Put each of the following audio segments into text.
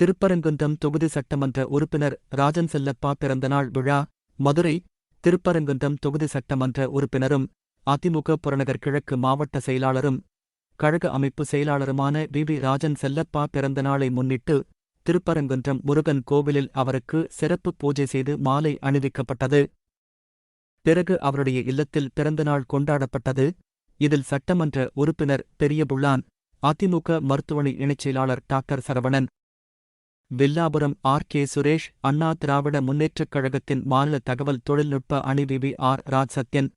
திருப்பரங்குன்றம் தொகுதி சட்டமன்ற உறுப்பினர் ராஜன் செல்லப்பா பிறந்தநாள் விழா மதுரை திருப்பரங்குன்றம் தொகுதி சட்டமன்ற உறுப்பினரும் அதிமுக புறநகர் கிழக்கு மாவட்ட செயலாளரும் கழக அமைப்பு செயலாளருமான வி. வி. ராஜன் செல்லப்பா பிறந்தநாளை முன்னிட்டு திருப்பரங்குன்றம் முருகன் கோவிலில் அவருக்கு சிறப்பு பூஜை செய்து மாலை அணிவிக்கப்பட்டது. பிறகு அவருடைய இல்லத்தில் பிறந்தநாள் கொண்டாடப்பட்டது. இதில் சட்டமன்ற உறுப்பினர் பெரியபுள்ளான் அதிமுக மருத்துவமனை இணைச் செயலாளர் doctor Saravanan Villapuram R. K. Suresh Anna Dravida Munnetra கழகத்தின் மாநில தகவல் தொழில்நுட்ப அணி வி. வி. ஆர். ராஜ்சத்யன்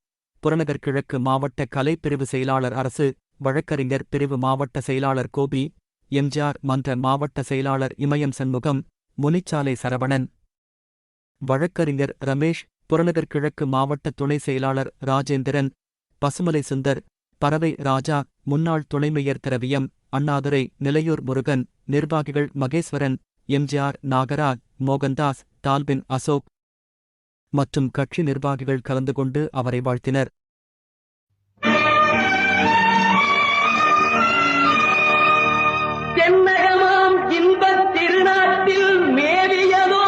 புறநகர் கிழக்கு மாவட்ட கலை பிரிவு செயலாளர் அரசு வழக்கறிஞர் பிரிவு மாவட்ட செயலாளர் கோபி எம்ஜிஆர் மன்ற மாவட்ட செயலாளர் இமயம் சண்முகம் முனிச்சாலை சரவணன். வழக்கறிஞர் ரமேஷ் புறநகர் கிழக்கு மாவட்ட துணை செயலாளர் ராஜேந்திரன் பசுமலை சுந்தர் பறவை ராஜா முன்னாள் துணை மேயர் திரவியம் அண்ணாதுரை நிலையூர் முருகன் நிர்வாகிகள் மகேஸ்வரன் எம்ஜிஆர் நாகராஜ் மோகன்தாஸ் டால்பின் அசோக் மற்றும் கட்சி நிர்வாகிகள் கலந்து கொண்டு அவரை வாழ்த்தினர். தென்னகமாம் இன்பத் திருநாட்டில் மேவியதோ?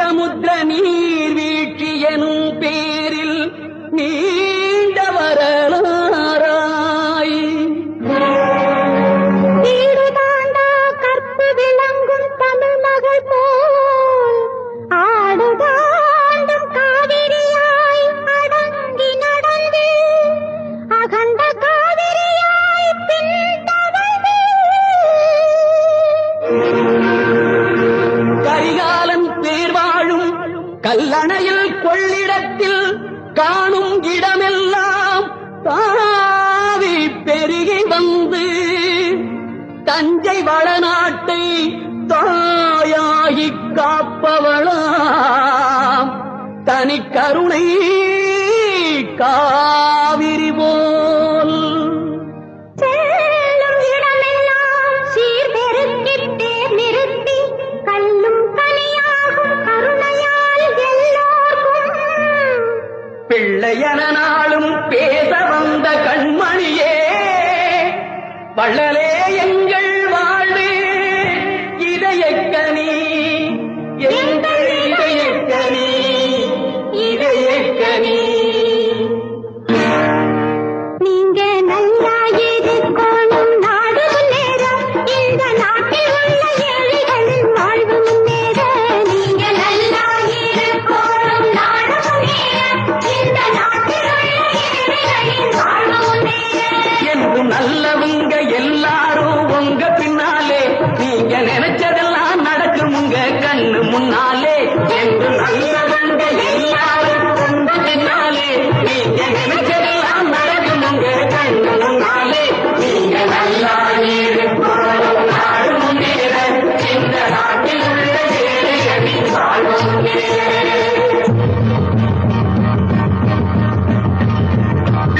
சமுத்திர நீர் வீழ்ச்சி எனும் பேரில் நீர் கல்லணையில் கொள்ளிடத்தில் காணும் இடமெல்லாம் தாவி பெருகி வந்து தஞ்சை வளநாட்டை தாயாகி காப்பவளாம். தனி கருணை காவிரி போல். வள்ளலே எங்கள்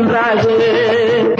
என்றாயே